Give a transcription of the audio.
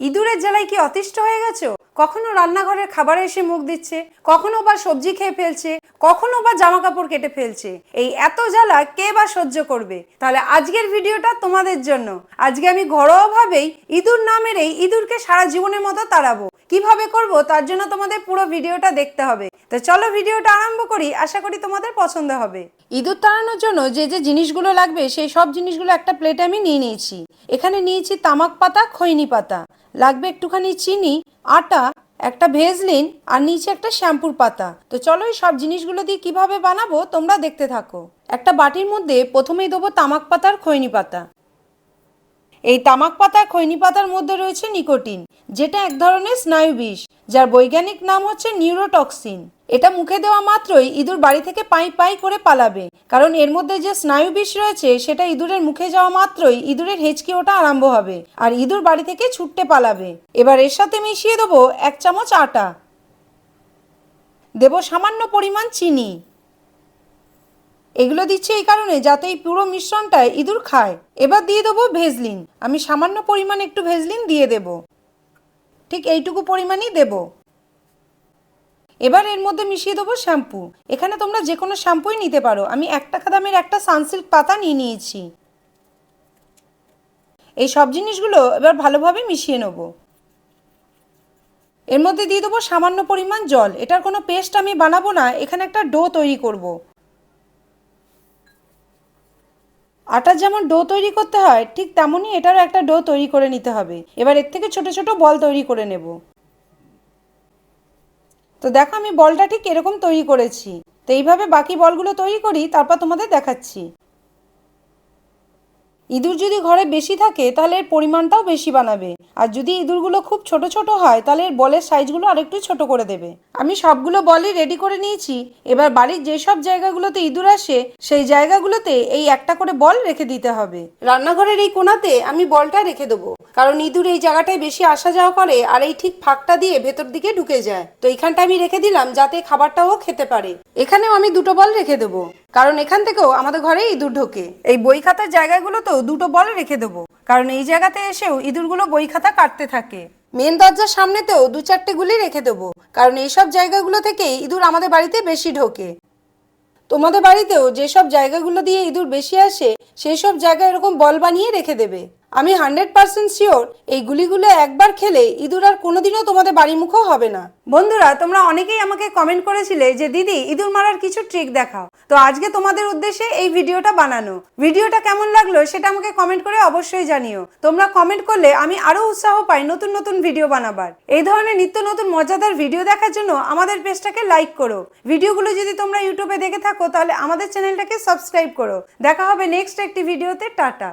ইঁদুরের জ্বালায় কি অতিষ্ঠ হয়ে গেছো? কখনো রান্নাঘরের খাবারে এসে মুখ দিচ্ছে? কখনো বা সবজি খেয়ে ফেলছে? কখনো বা জামা কাপড় কেটে ফেলছে? এই এত জ্বালা কে বা সহ্য করবে? তাহলে আজকের ভিডিওটা তোমাদের জন্য। আজকে আমি ঘরোয়াভাবেই ইঁদুর না মেরেই ইঁদুরকে সারা জীবনের মতো তাড়াবো। কীভাবে করব? তার জন্য তোমাদের পুরো ভিডিওটা দেখতে হবে। তো চলো ভিডিওটা আরম্ভ করি। আশা করি তোমাদের পছন্দ হবে। ইঁদুর তাড়ানোর জন্য যে যে জিনিসগুলো লাগবে, সেই সব জিনিসগুলো একটা প্লেটে আমি নিয়ে নিয়েছি। এখানে নিয়েছি তামাক পাতা, খৈনি পাতা। লাগবে একটুখানি চিনি, আটা, একটা ভেজলিন আর নিচে একটা শ্যাম্পুর পাতা। তো চলো এই সব জিনিসগুলো দিয়ে কীভাবে বানাবো তোমরা দেখতে থাকো। একটা বাটির মধ্যে প্রথমেই দেবো তামাক পাতার খৈনি পাতা। এই তামাক পাতা খৈনি পাতার মধ্যে রয়েছে নিকোটিন, যেটা এক ধরনের স্নায়ু বিষ যার বৈজ্ঞানিক নাম হচ্ছে নিউরোটক্সিন। এটা মুখে দেওয়া মাত্রই ইঁদুর বাড়ি থেকে পাই পাই করে পালাবে। কারণ এর মধ্যে যে স্নায়ু বিষ রয়েছে, সেটা ইঁদুরের মুখে যাওয়া মাত্রই ইঁদুরের হেঁচকি ওঠা আরম্ভ হবে আর ইঁদুর বাড়ি থেকে ছুটতে পালাবে। এবার এর সাথে মিশিয়ে দেবো এক চামচ আটা। দেব সামান্য পরিমাণ চিনি। এগুলো দিচ্ছি এই কারণে যাতে এই পুরো মিশ্রণটা ইঁদুর খায়। এবার দিয়ে দেবো ভেজলিন। আমি সামান্য পরিমাণ একটু ভেজলিন দিয়ে দেব। ঠিক এইটুকু পরিমাণই দেব। এবার এর মধ্যে মিশিয়ে দেবো শ্যাম্পু। এখানে তোমরা যে কোনো শ্যাম্পুই নিতে পারো। আমি এক টাকা দামের একটা সানসিল্ক পাতা নিয়ে নিয়েছি। এই সব জিনিসগুলো এবার ভালোভাবে মিশিয়ে নেব। এর মধ্যে দিয়ে দেবো সামান্য পরিমাণ জল। এটার কোনো পেস্ট আমি বানাবো না। এখানে একটা ডো তৈরি করব। আটার যেমন ডো তৈরি করতে হয়, ঠিক তেমনই এটারও একটা ডো তৈরি করে নিতে হবে। এবার এর থেকে ছোট ছোট বল তৈরি করে নেব। তো দেখো আমি বলটা ঠিক এরকম তৈরি করেছি। তো এইভাবে বাকি বলগুলো তৈরি করি, তারপর তোমাদের দেখাচ্ছি। ইঁদুর যদি ঘরে বেশি থাকে, তাহলে এর পরিমাণটাও বেশি বানাবে। আর যদি ইঁদুরগুলো খুব ছোট ছোট হয়, তাহলে এর বলের সাইজগুলো আরেকটু ছোট করে দেবে। আমি সবগুলো বলই রেডি করে নিয়েছি। এবার বাড়ির যেসব জায়গাগুলোতে ইঁদুর আসে, সেই জায়গাগুলোতে এই একটা করে বল রেখে দিতে হবে। রান্নাঘরের এই কোণাতে আমি বলটা রেখে দেবো। কারণ ইঁদুর এই জায়গাটায় বেশি আসা যাওয়া করে আর এই ঠিক ফাঁকটা দিয়ে ভেতর দিকে ঢুকে যায়। তো এইখানটা আমি রেখে দিলাম যাতে খাবারটাও খেতে পারে। এখানেও আমি দুটো বল রেখে দেবো। কারণ এখান থেকেও আমাদের ঘরে ইঁদুর ঢোকে। এই বই খাতার জায়গাগুলোতেও দুটো বল রেখে দেবো। কারণ এই জায়গাতে এসেও ইঁদুরগুলো বই খাতা কাটতে থাকে। মেন দরজার সামনেতেও দু চারটে গুলি রেখে দেবো। কারণ এইসব জায়গাগুলো থেকেই ইঁদুর আমাদের বাড়িতে বেশি ঢোকে। তোমাদের বাড়িতেও যেসব জায়গাগুলো দিয়ে ইঁদুর বেশি আসে, সেই সব জায়গায় এরকম বল বানিয়ে রেখে দেবে। আমি হান্ড্রেড পার্সেন্ট শিওর এই গুলিগুলো একবার খেলে ইঁদুর আর কোনোদিনও তোমাদের বাড়ি মুখও হবে না। বন্ধুরা, তোমরা অনেকেই আমাকে কমেন্ট করেছিলে যে, দিদি, ইঁদুর মারার কিছু ট্রিক দেখাও। তো আজকে তোমাদের উদ্দেশ্যে এই ভিডিওটা বানানো। ভিডিওটা কেমন লাগল সেটা আমাকে কমেন্ট করে অবশ্যই জানিও। তোমরা কমেন্ট করলে আমি আরও উৎসাহ পাই নতুন নতুন ভিডিও বানাবার। এই ধরনের নিত্য নতুন মজাদার ভিডিও দেখার জন্য আমাদের পেজটাকে লাইক করো। ভিডিওগুলো যদি তোমরা ইউটিউবে দেখে থাকো, তাহলে আমাদের চ্যানেলটাকে সাবস্ক্রাইব করো। দেখা হবে নেক্সট একটি ভিডিওতে টাটা।